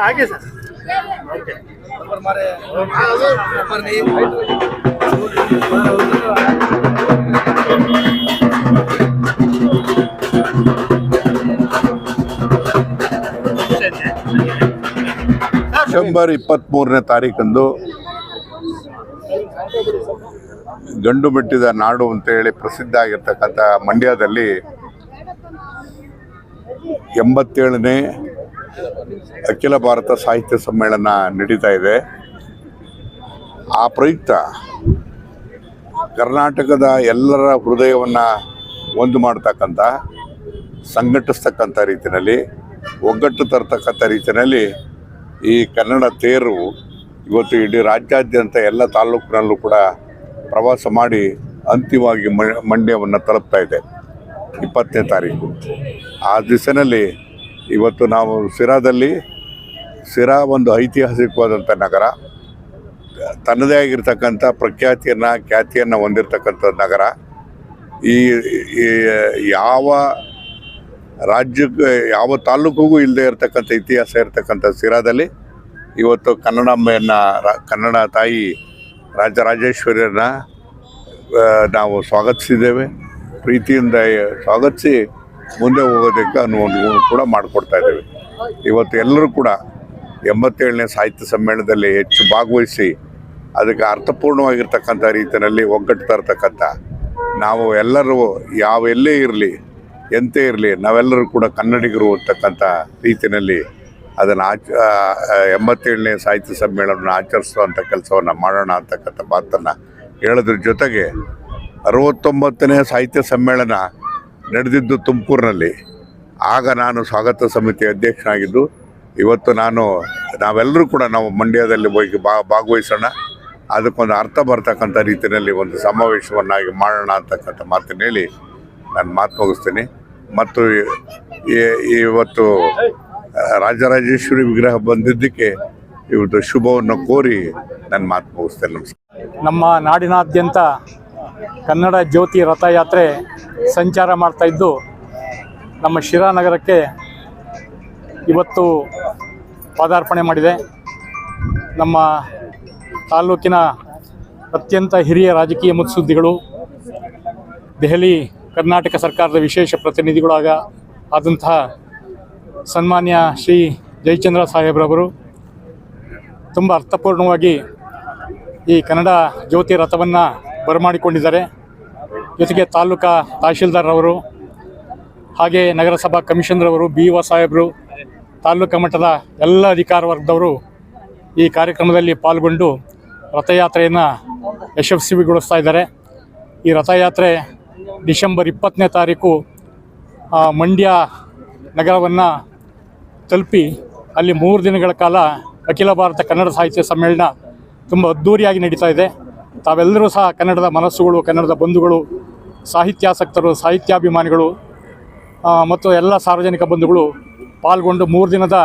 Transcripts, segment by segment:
आगे sir okay December ಇಪ್ಪತ್ತ್ಮೂರನೇ ತಾರೀಕಂದು ಗಂಡು ಮೆಟ್ಟಿದ ನಾಡು ಅಂತ ಹೇಳಿ ಪ್ರಸಿದ್ಧ ಆಗಿರ್ತಕ್ಕಂಥ ಮಂಡ್ಯದಲ್ಲಿ ಎಂಬತ್ತೇಳನೇ ಅಖಿಲ ಭಾರತ ಸಾಹಿತ್ಯ ಸಮ್ಮೇಳನ ನಡೀತಾ ಇದೆ. ಆ ಪ್ರಯುಕ್ತ ಕರ್ನಾಟಕದ ಎಲ್ಲರ ಹೃದಯವನ್ನು ಒಂದು ಮಾಡ್ತಕ್ಕಂಥ, ಸಂಘಟಿಸ್ತಕ್ಕಂಥ ರೀತಿಯಲ್ಲಿ, ಒಗ್ಗಟ್ಟು ತರ್ತಕ್ಕಂಥ ರೀತಿಯಲ್ಲಿ ಈ ಕನ್ನಡ ತೇರು ಇವತ್ತು ಇಡೀ ರಾಜ್ಯಾದ್ಯಂತ ಎಲ್ಲ ತಾಲೂಕಿನಲ್ಲೂ ಕೂಡ ಪ್ರವಾಸ ಮಾಡಿ ಅಂತಿಮವಾಗಿ ಮಂಡ್ಯವನ್ನು ತಲುಪ್ತಾ ಇದೆ. ಇಪ್ಪತ್ತನೇ ತಾರೀಕು. ಆ ದಿವಸನಲ್ಲಿ ಇವತ್ತು ನಾವು ಸಿರಾದಲ್ಲಿ, ಸಿರಾ ಒಂದು ಐತಿಹಾಸಿಕವಾದಂಥ ನಗರ. ತನ್ನದೇ ಆಗಿರ್ತಕ್ಕಂಥ ಪ್ರಖ್ಯಾತಿಯನ್ನು, ಖ್ಯಾತಿಯನ್ನು ಹೊಂದಿರತಕ್ಕಂಥ ನಗರ. ಈ ಯಾವ ರಾಜ್ಯಕ್ಕೆ ಯಾವ ತಾಲೂಕಿಗೂ ಇಲ್ಲದೆ ಇರತಕ್ಕಂಥ ಇತಿಹಾಸ ಇರತಕ್ಕಂಥ ಸಿರಾದಲ್ಲಿ ಇವತ್ತು ಕನ್ನಡಾಂಬೆಯನ್ನು ಕನ್ನಡ ತಾಯಿ ರಾಜರಾಜೇಶ್ವರಿಯನ್ನು ನಾವು ಸ್ವಾಗತಿಸಿದ್ದೇವೆ. ಪ್ರೀತಿಯಿಂದ ಸ್ವಾಗತಿಸಿ ಮುಂದೆ ಹೋಗೋದಕ್ಕೆ ಅನುವು ಕೂಡ ಮಾಡಿಕೊಡ್ತಾ ಇದ್ದೇವೆ. ಇವತ್ತು ಎಲ್ಲರೂ ಕೂಡ ಎಂಬತ್ತೇಳನೇ ಸಾಹಿತ್ಯ ಸಮ್ಮೇಳನದಲ್ಲಿ ಹೆಚ್ಚು ಭಾಗವಹಿಸಿ ಅದಕ್ಕೆ ಅರ್ಥಪೂರ್ಣವಾಗಿರ್ತಕ್ಕಂಥ ರೀತಿಯಲ್ಲಿ ಒಗ್ಗಟ್ಟು ಇರತಕ್ಕಂಥ ನಾವು ಎಲ್ಲರೂ ಯಾವ ಎಲ್ಲೇ ಇರಲಿ, ಎಂತೇ ಇರಲಿ, ನಾವೆಲ್ಲರೂ ಕೂಡ ಕನ್ನಡಿಗರು ಅಂತಕ್ಕಂಥ ರೀತಿಯಲ್ಲಿ ಅದನ್ನು ಆಚ ಎಂಬತ್ತೇಳನೇ ಸಾಹಿತ್ಯ ಸಮ್ಮೇಳನ ಆಚರಿಸುವಂಥ ಕೆಲಸವನ್ನು ಮಾಡೋಣ ಅಂತಕ್ಕಂಥ ಮಾತನ್ನು ಹೇಳೋದ್ರ ಜೊತೆಗೆ ಅರವತ್ತೊಂಬತ್ತನೇ ಸಾಹಿತ್ಯ ಸಮ್ಮೇಳನ ನಡೆದಿದ್ದು ತುಮಕೂರಿನಲ್ಲಿ. ಆಗ ನಾನು ಸ್ವಾಗತ ಸಮಿತಿ ಅಧ್ಯಕ್ಷನಾಗಿದ್ದು, ಇವತ್ತು ನಾನು, ನಾವೆಲ್ಲರೂ ಕೂಡ ನಾವು ಮಂಡ್ಯದಲ್ಲಿ ಹೋಗಿ ಬಾ, ಭಾಗವಹಿಸೋಣ. ಅದಕ್ಕೊಂದು ಅರ್ಥ ಬರ್ತಕ್ಕಂಥ ರೀತಿಯಲ್ಲಿ ಒಂದು ಸಮಾವೇಶವನ್ನಾಗಿ ಮಾಡೋಣ ಅಂತಕ್ಕಂಥ ಮಾತನ್ನು ಹೇಳಿ ನಾನು ಮಾತು ಮುಗಿಸ್ತೀನಿ. ಮತ್ತು ಇವತ್ತು ರಾಜರಾಜೇಶ್ವರಿ ವಿಗ್ರಹ ಬಂದಿದ್ದಕ್ಕೆ ಇವತ್ತು ಶುಭವನ್ನು ಕೋರಿ ನಾನು ಮಾತು ಮುಗಿಸ್ತೇನೆ. ನಮಸ್ಕಾರ. ನಮ್ಮ ನಾಡಿನಾದ್ಯಂತ ಕನ್ನಡ ಜ್ಯೋತಿ ರಥಯಾತ್ರೆ ಸಂಚಾರ ಮಾಡ್ತಾ ಇದ್ದು, ನಮ್ಮ ಶಿರಾನಗರಕ್ಕೆ ಇವತ್ತು ಪಾದಾರ್ಪಣೆ ಮಾಡಿದೆ. ನಮ್ಮ ತಾಲೂಕಿನ ಅತ್ಯಂತ ಹಿರಿಯ ರಾಜಕೀಯ ಮುತ್ಸುದ್ದಿಗಳು, ದೆಹಲಿ ಕರ್ನಾಟಕ ಸರ್ಕಾರದ ವಿಶೇಷ ಪ್ರತಿನಿಧಿಗಳಾಗ ಆದಂತಹ ಸನ್ಮಾನ್ಯ ಶ್ರೀ ಜಯಚಂದ್ರ ಸಾಹೇಬ್ರವರು, ತುಂಬ ಅರ್ಥಪೂರ್ಣವಾಗಿ ಈ ಕನ್ನಡ ಜ್ಯೋತಿ ರಥವನ್ನು ಬರಮಾಡಿಕೊಂಡಿದ್ದಾರೆ. ಜೊತೆಗೆ ತಾಲೂಕಾ ತಹಶೀಲ್ದಾರ್ರವರು ಹಾಗೆ ನಗರಸಭಾ ಕಮಿಷನರವರು ಬಿ ಒ ಸಾಹೇಬರು, ತಾಲೂಕು ಮಟ್ಟದ ಎಲ್ಲ ಅಧಿಕಾರ ವರ್ಗದವರು ಈ ಕಾರ್ಯಕ್ರಮದಲ್ಲಿ ಪಾಲ್ಗೊಂಡು ರಥಯಾತ್ರೆಯನ್ನು ಯಶಸ್ವಿಗೊಳಿಸ್ತಾ ಇದ್ದಾರೆ. ಈ ರಥಯಾತ್ರೆ ಡಿಸೆಂಬರ್ ಇಪ್ಪತ್ತನೇ ತಾರೀಕು ಮಂಡ್ಯ ನಗರವನ್ನು ತಲುಪಿ ಅಲ್ಲಿ ಮೂರು ದಿನಗಳ ಕಾಲ ಅಖಿಲ ಭಾರತ ಕನ್ನಡ ಸಾಹಿತ್ಯ ಸಮ್ಮೇಳನ ತುಂಬ ಅದ್ಧೂರಿಯಾಗಿ ನಡೀತಾ ಇದೆ. ತಾವೆಲ್ಲರೂ ಸಹ ಕನ್ನಡದ ಮನಸ್ಸುಗಳು, ಕನ್ನಡದ ಬಂಧುಗಳು, ಸಾಹಿತ್ಯಾಸಕ್ತರು, ಸಾಹಿತ್ಯಾಭಿಮಾನಿಗಳು ಮತ್ತು ಎಲ್ಲ ಸಾರ್ವಜನಿಕ ಬಂಧುಗಳು ಪಾಲ್ಗೊಂಡು ಮೂರು ದಿನದ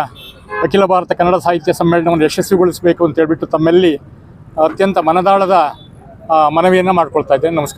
ಅಖಿಲ ಭಾರತ ಕನ್ನಡ ಸಾಹಿತ್ಯ ಸಮ್ಮೇಳನವನ್ನು ಯಶಸ್ವಿಗೊಳಿಸಬೇಕು ಅಂತ ಹೇಳಿಬಿಟ್ಟು ತಮ್ಮಲ್ಲಿ ಅತ್ಯಂತ ಮನದಾಳದ ಮನವಿಯನ್ನು ಮಾಡ್ಕೊಳ್ತಾ ಇದ್ದೇನೆ. ನಮಸ್ಕಾರ.